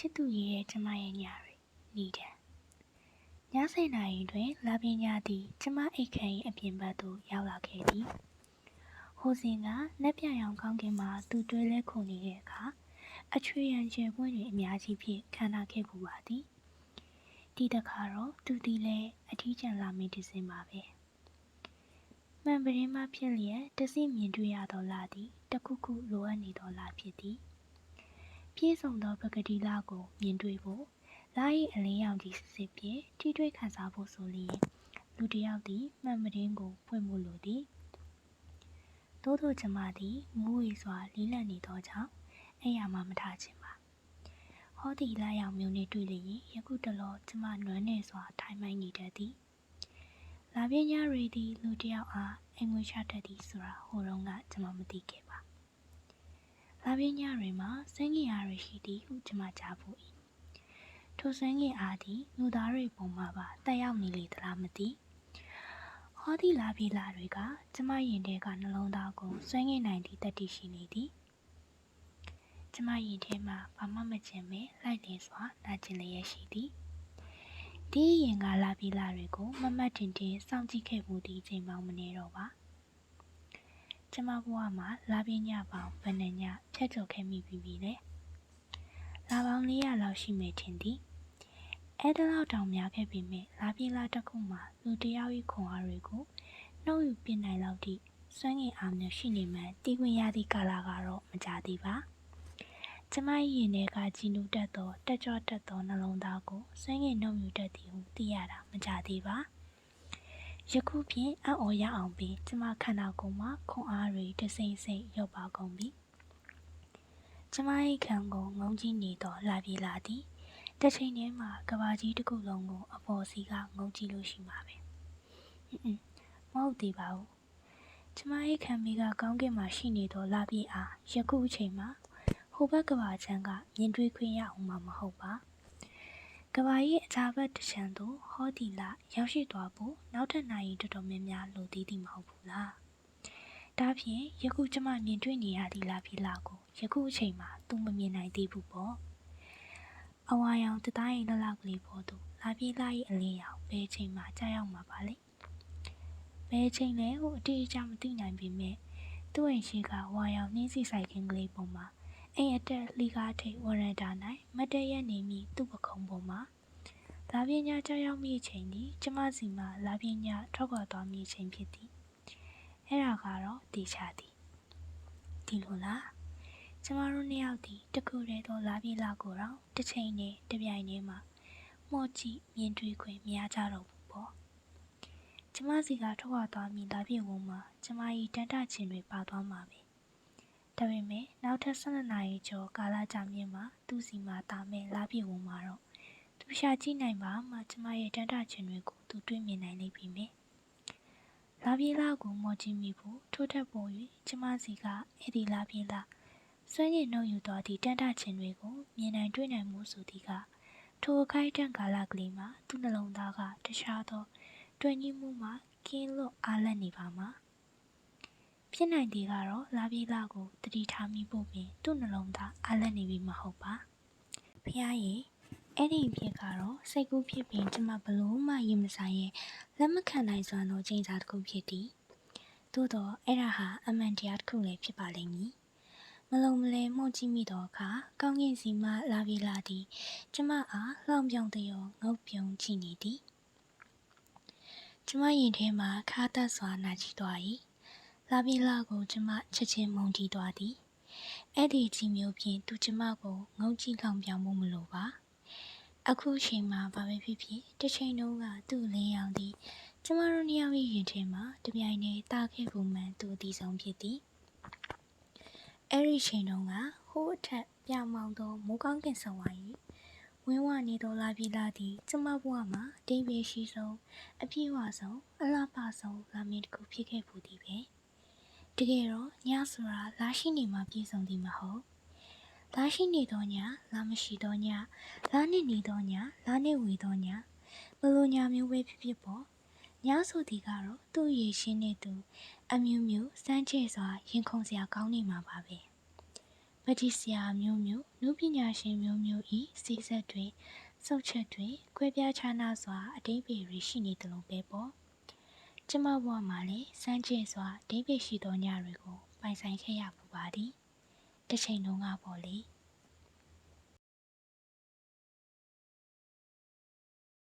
ချစ်သူရဲ့ရဲ့ကျမရဲ့ညတွေနီတံညစိန်နိုင်တွင် လာပညာသည် ကျမအိတ်ခမ်း၏အပြင်ဘက်သို့ရောက်လာခဲ့သည်ဟိုစဉ်ကနက်ပြရောင်ကောင်းကင်မှာသူတွဲလဲခုန်နေတဲ့အခါအချွေရန်ကျယ်ပွင့်တွင်အများကြီးဖြင့်ခံနာခဲ့ပူပါသည်ဒီတခါတော့သူသည်လည်းအထီးကျန်လာမည်တစင်ပါပဲမှန်ပရင်းမှဖြစ်လျက်တစိမြင်တွေ့ရသောလာသည်တခုခုလိုအပ်နေသောလာဖြစ်သည် ပြည့်စုံသောပကတိလာကိုမြင်တွေ့ဖို့လာ၏အလင်းရောင်ကြီးစစ်စစ်ဖြင့်ထိတွေ့ခံစားဖို့ဆိုလျင်လူတစ်ယောက်သည်မှန်ပရင်းကိုဖွင့်မှုလိုသည်သို့သောကျမသည်မူးဝေစွာလီးလန့်နေသောကြောင့်အဲ့ရမှမထခြင်းပါဟောဒီလာရောင်မျိုးနှင့်တွေ့လျင်ယခုတလောကျမနွမ်းနေစွာထိုင်မိုင်းနေတတ်သည်လာပညာရီသည်လူတစ်ယောက်အားအင်္ဂွေချတတ်သည်ဆိုတာဟိုတုန်းကကျမမသိခဲ့ပါ လာပညာရီမှာစင်ကြီးအားရရှိသည်ဟုကျမကြားဖို့၏ထိုစင်ကြီးအားသည်လူသားတွေပုံမှာပါတက်ရောက်နေလေသလားမသိဟောဒီလာပြီလာတွေကကျမရင်ထဲကနှလုံးသားကိုဆွဲငင်နိုင်သည့်တတိရှိနေသည်ကျမရင်ထဲမှာဘာမှမကျင်ပဲလိုက်လည်စွာနာကျင်လျက်ရှိသည်ဒီရင်ကလာပြီလာတွေကိုမမတ်တင်တင်စောင့်ကြည့်ခဲ့မှုဒီချိန်မှမနေတော့ပါ ကျမဘဝမှာလာပြညပေါင်းဘယ်နှညဖြတ်ကျော်ခဲ့မိပြီပြီလေလာပေါင်း400လောက်ရှိမယ်ထင်သည်အဲ့ဒါလောက်တောင်များခဲ့ပြီမဲ့လာပြေးလာတစ်ခုမှလူတယောက်၏ခွန်အားတွေကိုနှုတ်ယူပြနိုင်လောက်သည့်စွမ်းငင်အားမျိုးရှိနေမှန်တီးခွင့်ရသည့်ကာလကတော့မကြသေးပါကျမ၏ရင်ထဲကကြည်နူးတတ်သောတက်ကြွတတ်သောနှလုံးသားကိုစွမ်းငင်နှုတ်ယူတတ်သည်ဟုသိရတာမကြသေးပါ ယခုဖြင့်အံ့ဩရအောင်ပြီးကျမခန္ဓာကိုယ်မှာခွန်အားတွေတစိမ့်စိမ့်ရောက်ပါကုန်ပြီကျမ၏ခံကိုငုံကြည့်နေသောလာပြေးလာသည်တစ်ချိန်တည်းမှာကဘာကြီးတစ်ခုလုံးကိုအပေါ်စီကငုံကြည့်လို့ရှိမှာပဲအင်းမဟုတ်သေးပါဘူးကျမရဲ့ခံမေးကကောင်းကင်မှာရှိနေသောလာပြေအားယခုအချိန်မှာဟိုဘက်ကဘာချမ်းကမြင်တွေ့ခွင့်ရအောင်မှာမဟုတ်ပါ ကဘာရဲ့အခြားဘက်တစ်ချမ်းသို့ဟောဒီလာရောက်ရှိသွားဖို့နောက်ထပ်နိုင်တော်တော်များများလိုသေးသည်မဟုတ်ဘူးလားဒါဖြင့်ယခုကျမမြင်တွေ့နေရသည့်လာပြေလာကိုယခုအချိန်မှာသူမမြင်နိုင်သေးဘူးပေါ့အဝါရောင်တသားရင်လှလှကလေးပေါ်သို့လာပြေးလာ၏အလင်းရောင်ဘယ်ချိန်မှကြာရောက်မှာပါလဲဘယ်ချိန်လဲဟုအတိအကျမသိနိုင်ပေမဲ့သူ့အိမ်ရှိကဝါရောင်နှင်းစီဆိုင်ခင်းကလေးပေါ်မှာ အိမ်အတက်လှီကားထိပ်ဝရန်တာ၌မတ်တရက်နေမိသူ့ပခုံးပေါ်မှာလာပညာကြောက်ရောက်မိချိန်သည်ကျမစီမှာလာပညာထွက်ခွာသွားမိချိန်ဖြစ်သည်အဲ့ဒါကတော့တေချာသည်ဒီလိုလားကျမတို့နှစ်ယောက်ဒီတခုတည်းသောလာပြေးလာကိုတော့တစ်ချိန်နဲ့တပြိုင်တည်းမှာမော့ကြည့်မြင်တွေ့ခွင့်မရကြတော့ဘူးပေါ့ကျမစီကထွက်ခွာသွားမိလာပြေးဝုံမှာကျမ၏တန်တချင်တွေပါသွားမှာပဲ ဒါပေမဲ့နောက်ထပ်12နာရီကျော်ကာလကြာမြင့်မှာသူ့စီမှာတာမဲ့လာပြေးဝုံမှာတော့သူရှာကြည့်နိုင်ပါမှကျမရဲ့တန်တချင်တွေကိုသူတွေ့မြင်နိုင်လိမ့်ပြီမယ်လာပြေးလာကိုမော်ကြည့်မိဖို့ထိုးထက်ပေါ်၍ကျမစီကအဲ့ဒီလာပြေးလာစွန့်ရည်နှုတ်ယူသွားသည့်တန်တခြင်းတွေကိုမြင်နိုင်တွေ့နိုင်မှုဆိုသည်ကထိုအခိုက်တန့်ကာလကလေးမှာသူ့နှလုံးသားကတခြားသော တွင်ကြီးမှုမှကင်းလွတ်အားလတ်နေပါမှာ ဖြစ်နိုင်သည်ကတော့လာပြေးလာကိုတတိထားမိဖို့ပင်သူ့နှလုံးသားအားလတ်နေပြီမဟုတ်ပါဖះရေအဲ့ဒီဖြစ်ကတော့စိတ်ကူးဖြစ်ပြီးကျမဘလို့မှရင်မဆိုင်ရဲ့လက်မခံနိုင်စွာသောချိန်စာတစ်ခုဖြစ်သည်သို့တော့အဲ့ဒါဟာအမှန်တရားတစ်ခုလည်းဖြစ်ပါလိမ့်မည်မလုံမလဲမှုန့်ကြည့်မိသောအခါကောင်းကင်စီမှလာပြီးလာသည်ကျမအားလှောင်ပြောင်တရောငုတ်ပြုံကြည့်နေသည်ကျမရင်ထဲမှာခါသက်စွာနာကြည့်သွား၏ လာပြီးလာကိုကျမချက်ချင်းမုန်းတီးသွားသည်အဲ့ဒီကြီးမျိုးဖြင့်သူကျမကိုငုံကြည့်လောင်ပြောင်မှုမလိုပါအခုချိန်မှာဘာပဲဖြစ်ဖြစ်တစ်ချိန်လုံးကသူ့လင်းရောင်သည်ကျမတို့နှစ်ယောက်ရဲ့ရင်ထဲမှာတပြိုင်တည်းတာခဲ့ပုံမှန်သူအတီဆုံးဖြစ်သည်အဲ့ဒီချိန်တုန်းကဟိုးအထက်ပြမောင်သောမိုးကောင်းကင်ဆောင်ဝါ၏ဝင်းဝနေသောလာပြီလာသည်ကျမဘဝမှာတိမ်ပြေရှိဆုံးအပြည့်အဝဆုံးအလားပါဆုံးလာမင်းတစ်ခုဖြစ်ခဲ့ပူသည်ပဲ တကယ်တော့ညဆိုတာလာရှိနေမှပြည့်စုံသည်မဟုတ်လာရှိနေသောညလာမရှိသောညလာနေနေသောညလာနေဝေသောညဘလို့ညမျိုးပဲဖြစ်ဖြစ်ပေါ့ညဆိုသည်ကတော့သူ့ရေရှင်းနေသူအမျိုးမျိုးစမ်းချေစွာရင်ခုန်စရာကောင်းနေမှာပါပဲဘတိဆရာမျိုးမျိုးနုပညာရှင်မျိုးမျိုးဤစီဆက်တွင်စုတ်ချက်တွင်ကွဲပြားခြားနားစွာအတိပ္ပယ်တွေရှိနေသလိုပဲပေါ့ ကျမဘဝမှာလည်းစမ်းကျင်စွာအတိပ္ပယ်ရှိသောညတွေကိုပိုင်ဆိုင်ခဲ့ရပူပါသည်တစ်ချိန်လုံးကပေါ့လေ။